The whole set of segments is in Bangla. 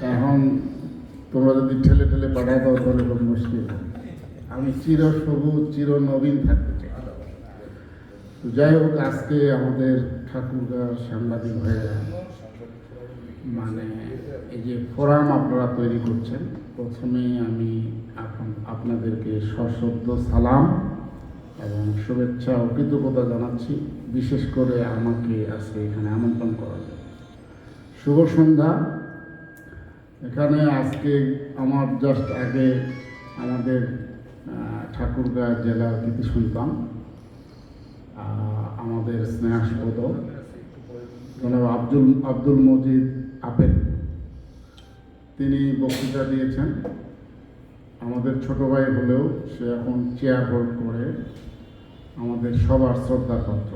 এখন তোমরা যদি ঠেলে ঠেলে পাঠায় দাও, তাহলে খুব মুশকিল আমি চির সবুজ, চির নবীন থাকতে চাই। যাই হোক, আজকে আমাদের ঠাকুরগার সাংবাদিক ভাইরা মানে এই যে ফোরাম আপনারা তৈরি করছেন, প্রথমে আমি আপন- আপনাদেরকে সশ্রদ্ধ সালাম এবং শুভেচ্ছা ও কৃতজ্ঞতা জানাচ্ছি। বিশেষ করে আমাকে আজকে এখানে আমন্ত্রণ করার জন্য শুভ সন্ধ্যা। এখানে আজকে আমার জাস্ট আগে আমাদের ঠাকুরগাঁ জেলার কৃতি সন্তান আমাদের স্নেহাস্পদ, জনাব আব্দুল আব্দুল মজিদ আপেল। তিনি বক্তৃতা দিয়েছেন। আমাদের ছোট ভাই হলেও সে এখন চেয়ার হোল্ড করে আমাদের সবার শ্রদ্ধা পাত্র।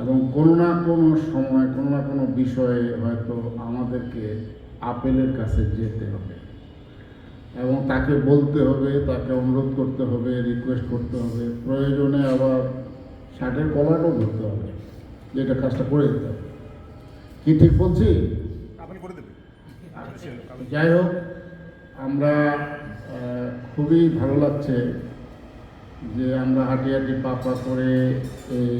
এবং কোনো না কোনো সময় কোনো না কোনো বিষয়ে হয়তো আমাদেরকে আপেলের কাছে যেতে হবে। এবং তাকে বলতে হবে তাকে অনুরোধ করতে হবে রিকোয়েস্ট করতে হবে। প্রয়োজনে আবার শার্টের কলারও ধরতে হবে যে এটা কাজটা করে দিতে হবে। কি ঠিক বলছি? করে দেবেন। যাই হোক আমরা খুবই ভালো লাগছে যে আমরা হাঁটি হাঁটি পাপা করে এই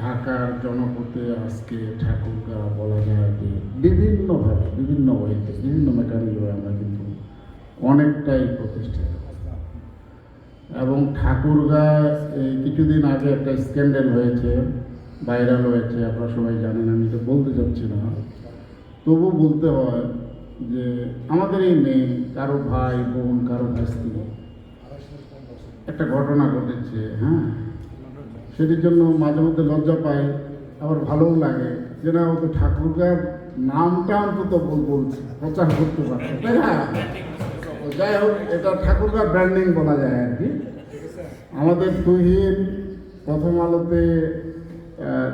ঢাকার জনপথে আজকে ঠাকুরগা বলা যায় যে বিভিন্নভাবে বিভিন্ন ওয়েতে বিভিন্ন মেকানিজমে আমরা কিন্তু অনেকটাই প্রতিষ্ঠিত। এবং ঠাকুরগা এই কিছুদিন আগে একটা স্ক্যান্ডেল হয়েছে, ভাইরাল হয়েছে, আপনারা সবাই জানেন, আমি তো বলতে চাচ্ছি না। তবু বলতে হয় যে আমাদের এই মেয়ে, কারও ভাই, বোন, কারও ভাস্তি একটা ঘটনা ঘটেছে হ্যাঁ? সেটির জন্য মাঝে মধ্যে লজ্জা পাই আবার ভালোও লাগে। যে না তো ঠাকুরগার নামটা অন্তত বল বলছে, প্রচার করতে পারছে। তাই না? যাই হোক, এটা ঠাকুরগার ব্র্যান্ডিং বলা যায় আর কি। আমাদের তুহিন প্রথম আলোতে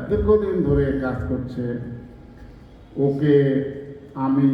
দীর্ঘদিন ধরে কাজ করছে। ওকে আমি